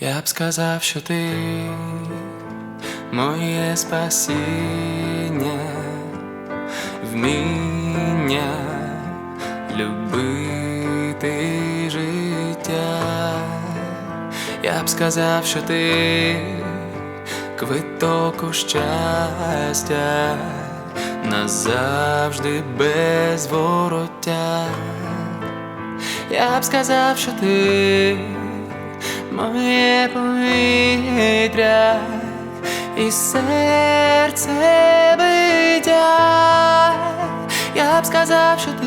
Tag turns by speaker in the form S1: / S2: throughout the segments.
S1: Я б сказав, що ти моє спасіння, вміння любити життя. Я б сказав, що ти квиток у щастя назавжди без вороття. Я б сказав, що ти моє повітря і серце биття. Я б сказав, що ти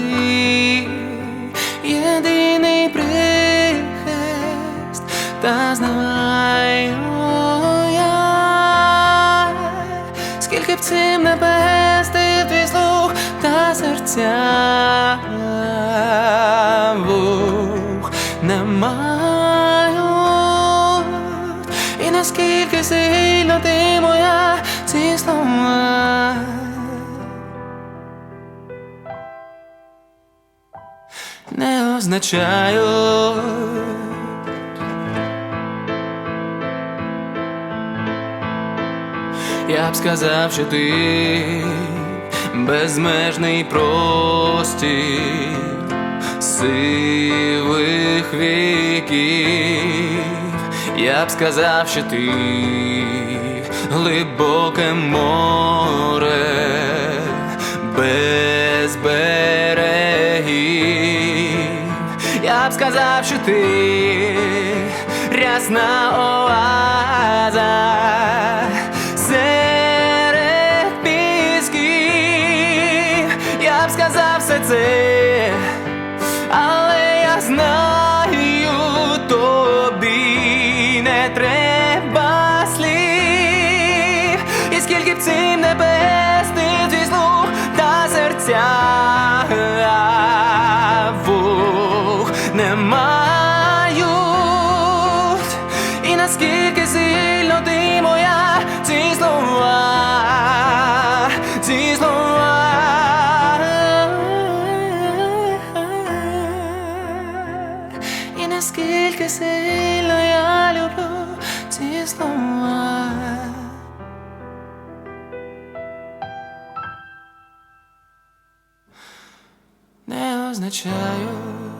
S1: єдиний прихист, та знаю я, скільки б цим не пестив твій слух та серця наскільки сильно ти моя ці слова. Не означають Я б сказав, що ти безмежний простір сивих віків. Я б сказав, що ти глибоке море без берегів. Я б сказав, що ти рясна оаза серед пісків. Я б сказав все це, цим небесний твій слух та серця вух не мають, і наскільки сильно ти моя ці слова, ці слова. І наскільки сильно я люблю ці слова. Не означаю